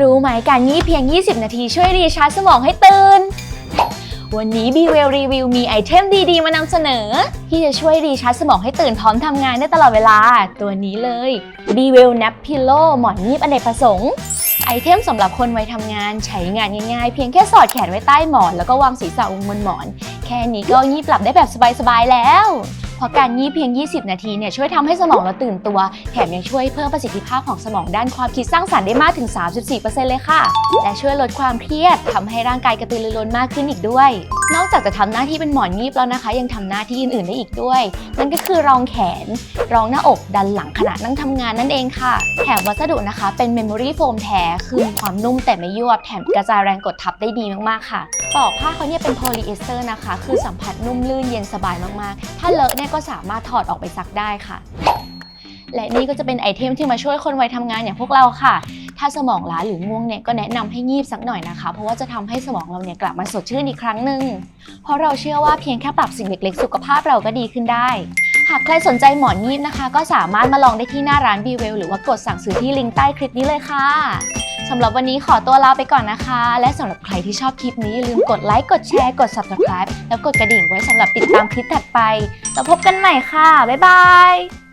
รู้ไหมการงีบเพียง 20 นาทีช่วยรีชาร์จสมองให้ตื่น วันนี้ b w e l l Review มีไอเทมดีๆ มานำเสนอ ที่จะช่วยรีชาร์จสมองให้ตื่นพร้อมทำงานได้ตลอดเวลา ตัวนี้เลย b w e l l Nap Pillow หมอนงีบอเนกประสงค์ไอเทมสำหรับคนวัยทำงานใช้งานง่ายๆ เพียงแค่สอดแขนไว้ใต้หมอน แล้วก็วางศีรษะลงบนหมอน แค่นี้ก็งีบหลับได้แบบสบายๆแล้ว เพราะการงีบเพียง 20 นาทีเนี่ยช่วยทำให้สมองเราตื่นตัว แถมยังช่วยเพิ่มประสิทธิภาพของสมองด้านความคิดสร้างสรรค์ได้มากถึง 34%เลยค่ะ และช่วยลดความเครียดทำให้ร่างกายกระตือรือร้นมากขึ้นอีกด้วยนอกจากจะทำหน้าที่เป็นหมอนงีบแล้วนะคะ ยังทำหน้าที่อื่นๆได้อีกด้วย นั่นก็คือรองแขน รองหน้าอกดันหลังขณะนั่งทำงานนั่นเองค่ะ แถมวัสดุนะคะ เป็นเมมโมรี่โฟมแท้คือมีความนุ่มแต่ไม่ยวบแถมกระจายแรงกดทับได้ดีมากๆค่ะปลอกผ้าเขาเนี่ยเป็นโพลีเอสเตอร์นะคะ คือสัมผัสนุ่มลื่นเย็นสบายมากๆ ถ้าเลอะเนี่ยก็สามารถถอดออกไปซักได้ค่ะ และนี่ก็จะเป็นไอเทมที่มาช่วยคนวัยทำงานอย่างพวกเราค่ะ ถ้าสมองล้าหรือง่วงเนี่ยก็แนะนำให้งีบสักหน่อยนะคะ เพราะว่าจะทำให้สมองเราเนี่ยกลับมาสดชื่นอีกครั้งหนึ่งเพราะเราเชื่อว่าเพียงแค่ปรับสิ่งเล็กๆ สุขภาพเราก็ดีขึ้นได้ หากใครสนใจหมอนงีบนะคะ ก็สามารถมาลองได้ที่หน้าร้าน b w e l l หรือว่ากดสั่งซื้อที่ลิงก์ใต้คลิปนี้เลยค่ะสำหรับวันนี้ขอตัวลาไปก่อนนะคะ และสำหรับใครที่ชอบคลิปนี้อย่าลืมกดไลค์ กดแชร์ กด subscribe แล้วกดกระดิ่งไว้สำหรับติดตามคลิปถัดไป แล้วพบกันใหม่ค่ะ บ๊ายบาย